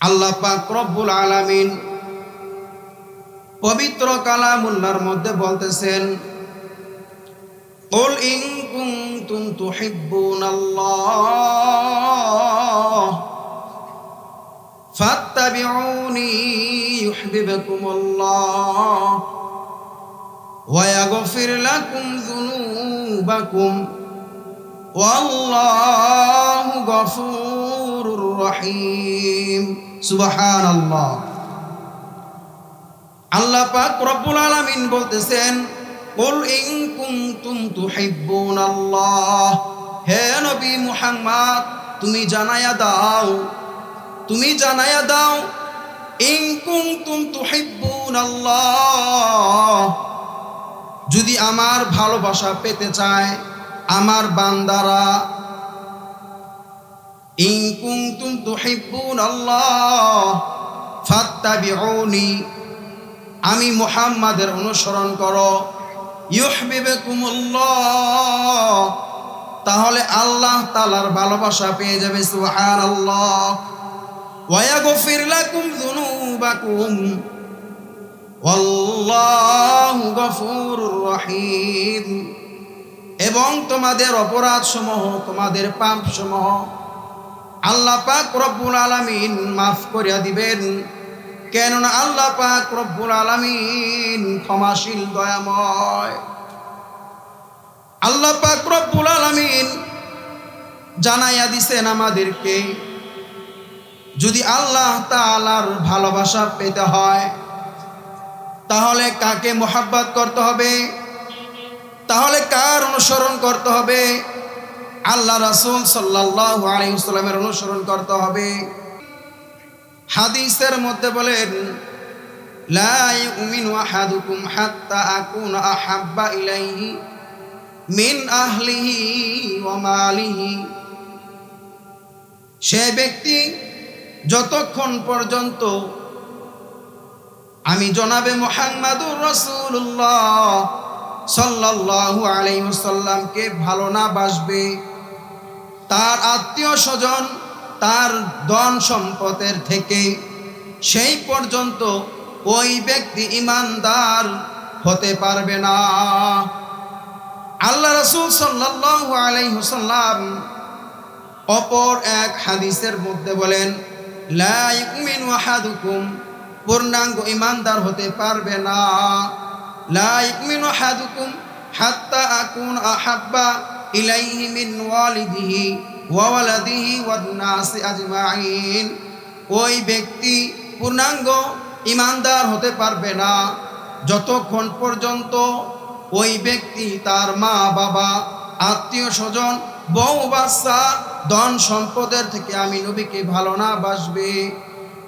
আল্লাহ পাক রব্বুল আলামিন পবিত্র কালামুল্লাহর মধ্যে বলতেছেন قل إن كنتم تحبون الله فاتبعوني يحببكم الله ويغفر لكم ذنوبكم والله غفور রহিম। সুবাহান আল্লাহ আল্লাহ পাক রব্বুল আলামিন বলতেছেন, কুল ইন কুনতুম তুহিব্বুন আল্লাহ হে নবী মুহাম্মদ, তুমি জানায়া দাও, তুমি জানাইয়া দাও, ইন কুনতুম তুহিব্বুন আল্লাহ যদি আমার ভালোবাসা পেতে চায়, আমার বান্দারা ইন কুনতুম তুহিব্বুনাল্লাহ ফাত্তাবিউনি। আমি মুহাম্মাদের অনুসরণ করো। তাহলে আল্লাহ তালার ভালোবাসা পেয়ে যাবে গফুরুর রহিম। এবং তোমাদের অপরাধ সমূহ তোমাদের পাপ সমূহ আল্লাহ পাক রব্বুল আলামিন মাফ করিয়া দিবেন। কেননা আল্লাহ পাক রব্বুল আলামিন ক্ষমাশীল, দয়াময়। আল্লাহ পাক রব্বুল আলামিন জানাইয়া দিছেন আমাদেরকে, যদি আল্লাহ তাআলার ভালোবাসা পেতে হয়, তাহলে কাকে মোহাব্বত করতে হবে? তাহলে কার অনুসরণ করতে হবে? আল্লাহ রাসূল সাল্লাল্লাহু আলাইহি ওয়াসাল্লামের অনুসরণ করতে হবে। হাদিসের মধ্যে বলেন সে ব্যক্তি যতক্ষণ পর্যন্ত আমি জনাবে মোহাম্মদুর রসুল্লাহ সাল্লাল্লাহু আলাইহি ওয়াসাল্লামকে ভালো না বাসবে তার আত্মীয় স্বজন, তার ধন সম্পদের থেকে সেই পর্যন্ত ওই ব্যক্তি ইমানদার হতে পারবে না। আল্লাহ রসুল সাল্লাল্লাহু আলাইহি ওয়াসাল্লাম অপর এক হাদিসের মধ্যে বলেন, লা ইউমিনু আহাদুকুম পূর্ণাঙ্গ ইমানদার হতে পারবে না। লা ইউমিনু আহাদুকুম হাত্তা আকুন আহাব্বা ওয়ালিদিহি ওয়া ওয়ালাদিহি ওয়ান নাসি আজমাইন। ওই ব্যক্তি পূর্ণাঙ্গ ইমানদার হতে পারবে না। যতক্ষণ পর্যন্ত ওই ব্যক্তি তার মা, বাবা, আত্মীয় স্বজন, বউ, বাচ্চা, ধন সম্পদের থেকে আমি নবীকে ভালো না বাসবে।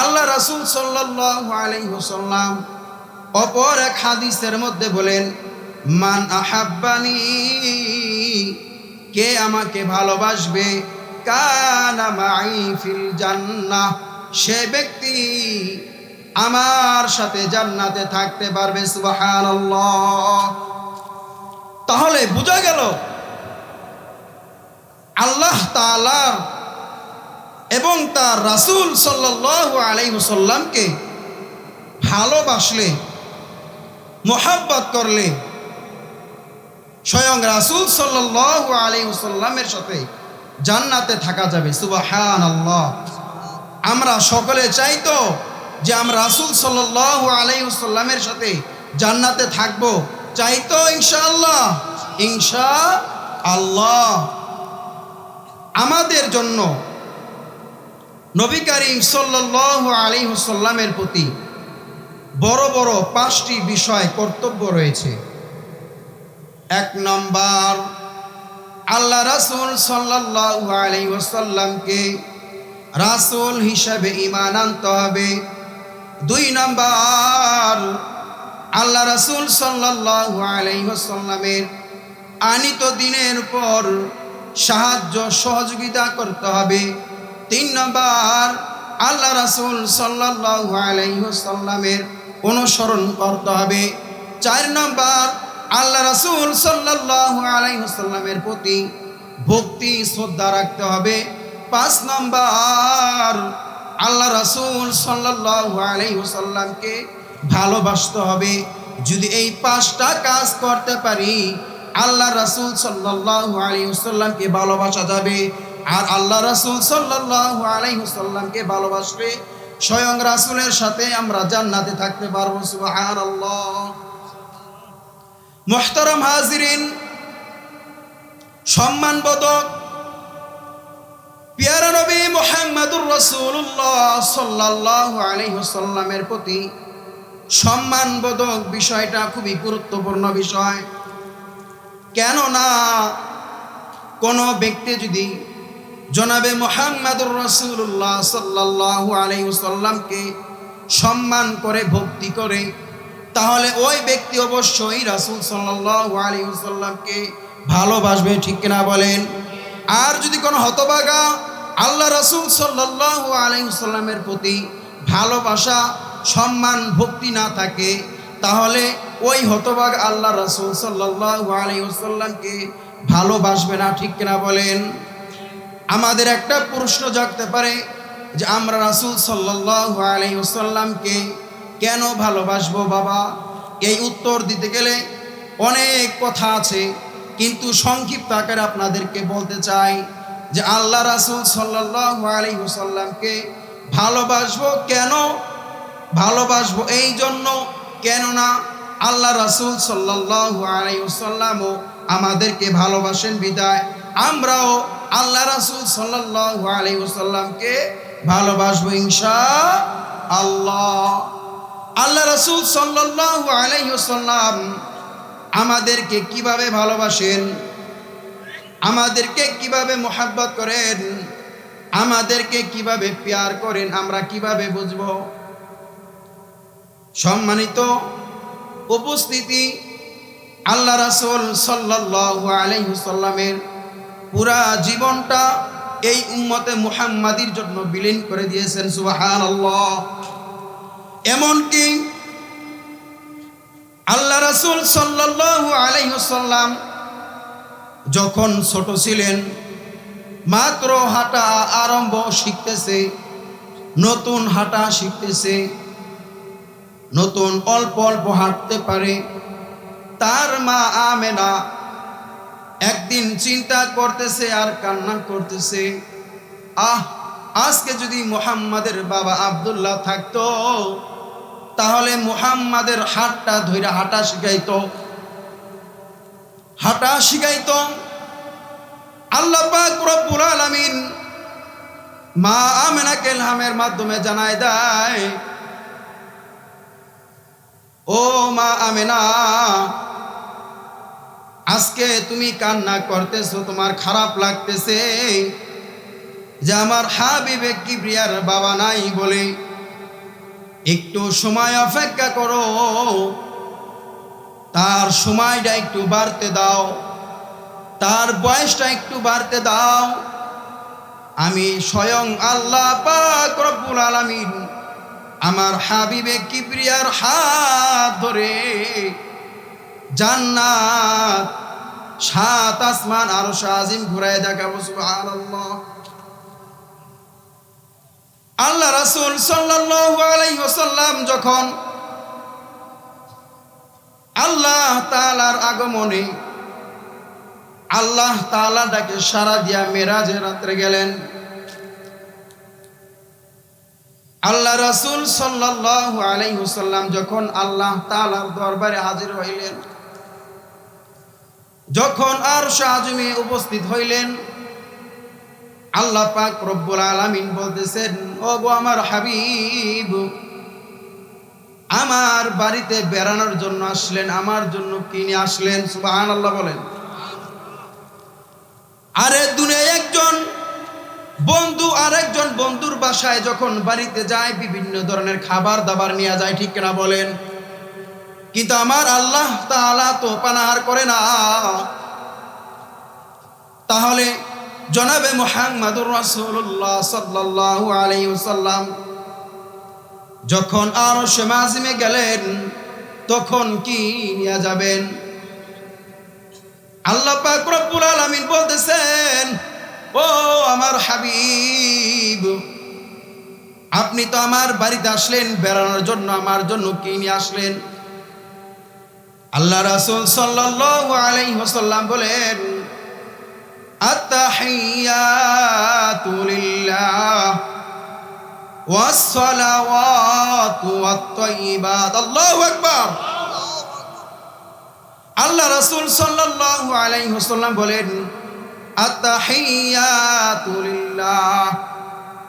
আল্লাহ রাসুল সাল্লাল্লাহু আলাইহি ওয়াসাল্লাম অপর এক হাদিসের মধ্যে বলেন মান আহাব্বানি, কে আমাকে ভালোবাসবে? কানা মাই ফিল জান্নাহ, সে ব্যক্তি আমার সাথে জান্নাতে থাকতে পারবে, সুবহানাল্লাহ। তাহলে বোঝা গেল, আল্লাহ তাআলার এবং তার রাসূল সাল্লাল্লাহু আলাইহি ওয়াসাল্লামকে ভালোবাসলে, মোহাব্বত করলে স্বয়ং রাসূল সাল্লাল্লাহু আলাইহি ওয়াসাল্লামের সাথে জান্নাতে থাকা যাবে। সুবহানাল্লাহ। আমরা সকলে চাই তো যে আমরা রাসূল সাল্লাল্লাহু আলাইহি ওয়াসাল্লামের সাথে জান্নাতে থাকব। চাই তো ইনশাআল্লাহ। ইনশা আল্লাহ আমাদের জন্য নবী করিম আলাইহি ওয়াসাল্লামের প্রতি বড় বড় পাঁচটি বিষয় কর্তব্য রয়েছে। এক নম্বর, আল্লাহ রাসূল সাল্লাল্লাহু আলাইহি ওয়াসাল্লামকে রাসূল হিসাবে ইমান আনতে হবে। দুই নম্বর, আল্লাহ রাসূল সাল্লাল্লাহু আলাইহি ওয়াসাল্লামের আনিত দিনের পর সাহায্য, সহযোগিতা করতে হবে। তিন নম্বর, আল্লাহ রাসূল সাল্লাল্লাহু আলাইহি ওয়াসাল্লামের অনুসরণ করতে হবে। চার নম্বর আল্লাহ রাসূল সাল্লাল্লাহু আলাইহি ওয়াসাল্লামের প্রতি ভক্তি, শ্রদ্ধা রাখতে হবে। পাঁচ নম্বর, আল্লাহ রাসূল সাল্লাল্লাহু আলাইহি ওয়াসাল্লামকে ভালোবাসতে হবে। যদি এই পাঁচটা কাজ করতে পারি, আল্লাহ রাসূল সাল্লাল্লাহু আলাইহি ওয়াসাল্লামকে ভালোবাসা যাবে। আর আল্লাহ রাসূল সাল্লাল্লাহু আলাইহি ওয়াসাল্লামকে ভালোবাসলে স্বয়ং রাসূলের সাথে আমরা জান্নাতে থাকতে পারব, সুবহানাল্লাহ। মুহতারাম হাজিরিন, সম্মানবোধক পিয়ারা নবী মোহাম্মদুর রসুল্লাহ সাল্লাহ আলহিহসাল্লামের প্রতি সম্মানবোধক বিষয়টা খুবই গুরুত্বপূর্ণ বিষয়। কেননা কোনো ব্যক্তি যদি জনাবে মোহাম্মদুর রসুল্লাহ সাল্লাহ আলহিহসাল্লামকে সম্মান করে, ভক্তি করে তাহলে ওই ব্যক্তি অবশ্যই রাসুল সাল্লাহ আলহিহসাল্লামকে ভালোবাসবে, ঠিক কিনা বলেন? আর যদি কোনো হতবাগা আল্লাহ রসুল সাল্লাহ আলাইসাল্লামের প্রতি ভালোবাসা, সম্মান, ভক্তি না থাকে, তাহলে ওই হতবাগ আল্লাহ রসুল সাল্লাহ আলাইসাল্লামকে ভালোবাসবে না, ঠিক কিনা বলেন? আমাদের একটা প্রশ্ন জাগতে পারে যে আমরা রাসুল সাল্লাহ আলাইসাল্লামকে কেন ভালোবাসবো বাবা? এই উত্তর দিতে গেলে অনেক কথা আছে, কিন্তু সংক্ষিপ্ত আকারে আপনাদেরকে বলতে চাই যে আল্লাহ রাসুল সাল্লাহ আলী হুসাল্লামকে ভালোবাসবো কেন? ভালোবাসবো এই জন্য কেননা আল্লাহ রাসুল সাল্লাহ আলী হুসাল্লামও আমাদেরকে ভালোবাসেন বিদায়। আমরাও আল্লাহ রাসুল সাল্লাহ আলী হুসাল্লামকে ভালোবাসবো ইনশা আল্লাহ আল্লাহ রাসুল সাল্লাহ আলাইসাল্লাম আমাদেরকে কীভাবে ভালোবাসেন? আমাদেরকে কীভাবে মোহাব্বত করেন? আমাদেরকে কীভাবে পেয়ার করেন? আমরা কীভাবে বুঝব? সম্মানিত উপস্থিতি আল্লাহ রাসুল সাল্লাহ আলহিসাল্লামের পুরা জীবনটা এই উম্মতে মুহাম্মাদির জন্য বিলীন করে দিয়েছেন সুবাহান আল্লাহ এমনকি আল্লাহ রাসুল সাল্লাহ আলাইসাল্লাম যখন ছোট ছিলেন, মাত্র হাঁটা আরম্ভ শিখতেছে, নতুন হাঁটা শিখতেছে, নতুন অল্প অল্প হাঁটতে পারে। তার মা আমেনা একদিন চিন্তা করতেছে আর কান্না করতেছে, আহ, আজকে যদি মোহাম্মদের বাবা আবদুল্লাহ থাকতো তাহলে মুহাম্মাদের হাতটা ধরে হাঁটা শিখাইত। হাঁটা শিখাইত। আল্লাহ পাক রব্বুল আলামিন মা আমেনা কেলহামের মাধ্যমে জানায় দেয়, ও মা আমেনা, আজকে তুমি কান্না করতেছো, তোমার খারাপ লাগতেছে যে আমার হাবিবে কিবরিয়ার বাবা নাই বলে একটু সময় অপেক্ষা করো। তার সময়টা একটু বাড়তে দাও। তার বয়সটা একটু বাড়তে দাও। আমি স্বয়ং আল্লাহ পাক আলামিন আমার হাবিবে কিবরিয়ার হাত ধরে জান্নাত সাত আসমান আরও শাহিম ঘুরাই দেখাবো, সুবহানাল্লাহ। আল্লাহ রাসুল সাল্লাম যখন আল্লাহ তালার আগমনে আল্লাহ তালা ডাকে সারা দিয়া মেরাজে রাত্রে গেলেন। আল্লাহ রাসুল সাল্লাহ আলাইহুসাল্লাম যখন আল্লাহ তালার দরবারে হাজির হইলেন, যখন আর শাহজমে উপস্থিত হইলেন আল্লাহ পাক রব্বুল আলামিন বলতেছেন ও গো আমার হাবিব, আমার বাড়িতে বেড়ানোর জন্য আসলেন, আমার জন্য কিনে আসলেন? সুবাহান আল্লাহ বলেন। আরে দুনে একজন বন্ধু আর একজন বন্ধুর বাসায় যখন বাড়িতে যায়, বিভিন্ন ধরনের খাবার দাবার নিয়ে যায়, ঠিক না বলেন? কিন্তু আমার আল্লাহ তাআলা তো পানাহার করে না। তাহলে জনাবে মোহাম্মদুর রাসূলুল্লাহ সাল্লাল্লাহু আলাইহি ওয়াসাল্লাম, যখন আরও সমাজিমে গেলেন, তখন কি নিয়ে যাবেন? আল্লাহ পাক রব্বুল আলামিন বলতেছেন, ও আমার হাবিব, আপনি তো আমার বাড়িতে আসলেন, বেড়ানোর জন্য আমার জন্য কি নিয়ে আসলেন? আল্লাহ রাসূল সাল্লাল্লাহু আলাইহি ওয়াসাল্লাম বলেন আত্তাহিয়াতু লিল্লাহ ওয়াস-সালাওয়াতু ওয়াত-তাইয়্যিবাত আল্লাহু আকবার। আল্লাহ রাসূল সাল্লাল্লাহু আলাইহি ওয়াসাল্লাম বলেন, আত্তাহিয়াতু লিল্লাহ।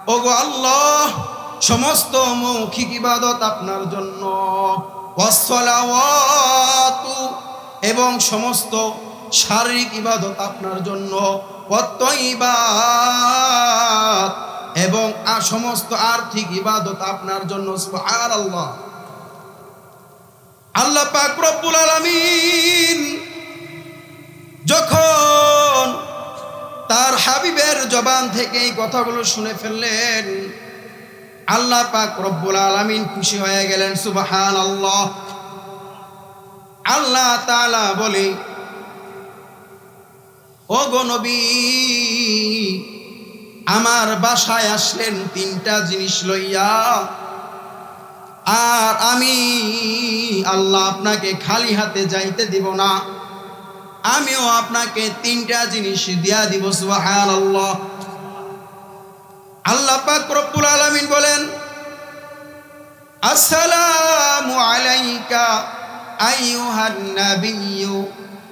ওগো আল্লাহ, সমস্ত মৌখিক ইবাদত আপনার জন্য। এবং সমস্ত শারীরিক ইবাদত আপনার জন্য এবং আর সমস্ত আর্থিক ইবাদত আপনার জন্য, সুবহানাল্লাহ। আল্লাহ পাক রব্বুল আলামিন যখন তার হাবিবের জবান থেকে এই কথাগুলো শুনে ফেললেন, আল্লাহ পাক রব্বুল আলামিন খুশি হয়ে গেলেন সুবাহান আল্লাহ আল্লাহ তালা বলে ও গো নবী, আমার বাসায় আসলেন তিনটা জিনিস লইয়া। আর আমি আল্লাহ আপনাকে খালি হাতে যাইতে দিব না, আমিও আপনাকে তিনটা জিনিস দিয়া দিব, সুবহানাল্লাহ। আল্লাহ পাক রব্বুল আলামিন বলেন, আসসালামু আলাইকা, আইয়ুহান নাবিয়্যু।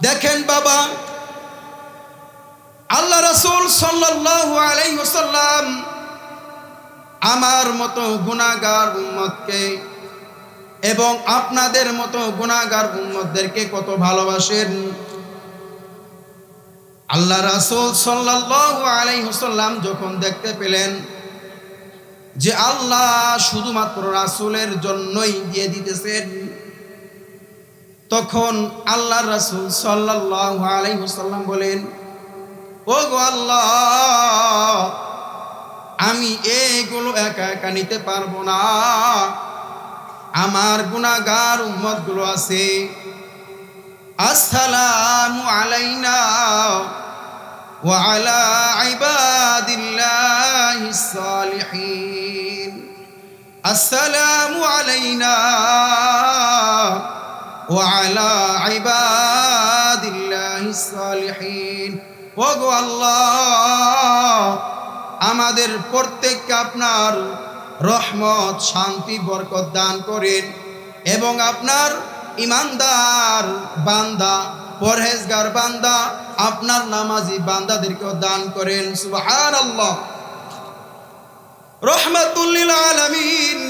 দেখেন বাবা, আল্লাহ রাসূল ওয়াসাল্লাম আমার মতো গুনাহগার উম্মতকে এবং আপনাদের মতো গুণাগার উম্মতদেরকে কত ভালোবাসেন। আল্লাহ রাসুল সাল্লাল্লাহু আলাইহি ওয়াসাল্লাম যখন দেখতে পেলেন যে আল্লাহ শুধুমাত্র রাসূলের জন্যই দিয়ে দিতেছেন তখন আল্লাহ রাসূল সাল্লাল্লাহু আলাইহি ওয়াসাল্লাম বলেন ও গো আল্লাহ, আমি এইগুলো একা একা নিতে পারব না। আমার গুনাহগার উম্মতগুলো আছে। আসসালামু আলাইনা ওয়া আলা ইবাদিল্লাহিস সালিহিন। আসসালামু আলাইনা ওয়া আলা ইবাদিল্লাহিস সালিহিন। ওগো আল্লাহ, আমাদের প্রত্যেককে আপনার রহমত, শান্তি, বরকত দান করেন এবং আপনার ইমানদার বান্দা, পরহেজগার বান্দা, আপনার নামাজি বান্দাদেরকেও দান করেন। সুবাহান আল্লাহ রহমতুল্লিল আলমিন।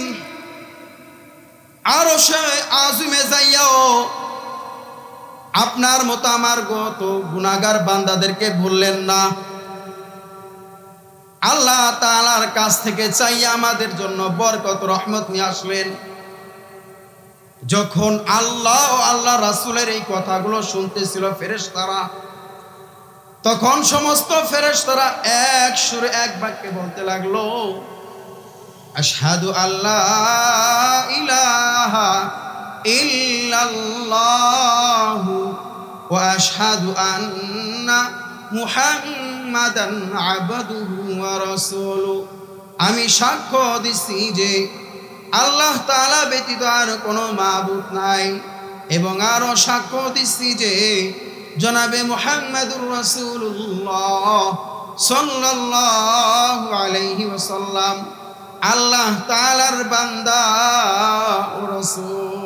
আরও সে আজমে যাইয়াও আপনার মতো আমার গত গুনাগার বান্দাদেরকে ভুললেন না। আল্লাহ তালার কাছ থেকে চাইয়া আমাদের জন্য বরকত, রহমত নিয়ে আসলেন। যখন আল্লাহ ও আল্লাহ রাসুলের এই কথাগুলো শুনতেছিল ফেরেশতারা, তখন সমস্ত ফেরেশতারা এক সুরে এক বাক্যে বলতে লাগল আশহাদু আল্লাহ ইলাহা ইল্লাল্লাহু ওয়া আশহাদু আন্না মুহাম্মাদান আমি সাক্ষ্য দিচ্ছি যে আল্লাহ তাআলা ব্যতীত আর কোনো মাবুদ নাই এবং আরও সাক্ষ্য দিচ্ছি যে জনাবে মুহাম্মাদুর রাসূলুল্লাহ সাল্লাল্লাহু আলাইহি ওয়াসাল্লাম আল্লাহ তালার বান্দা রাসূল।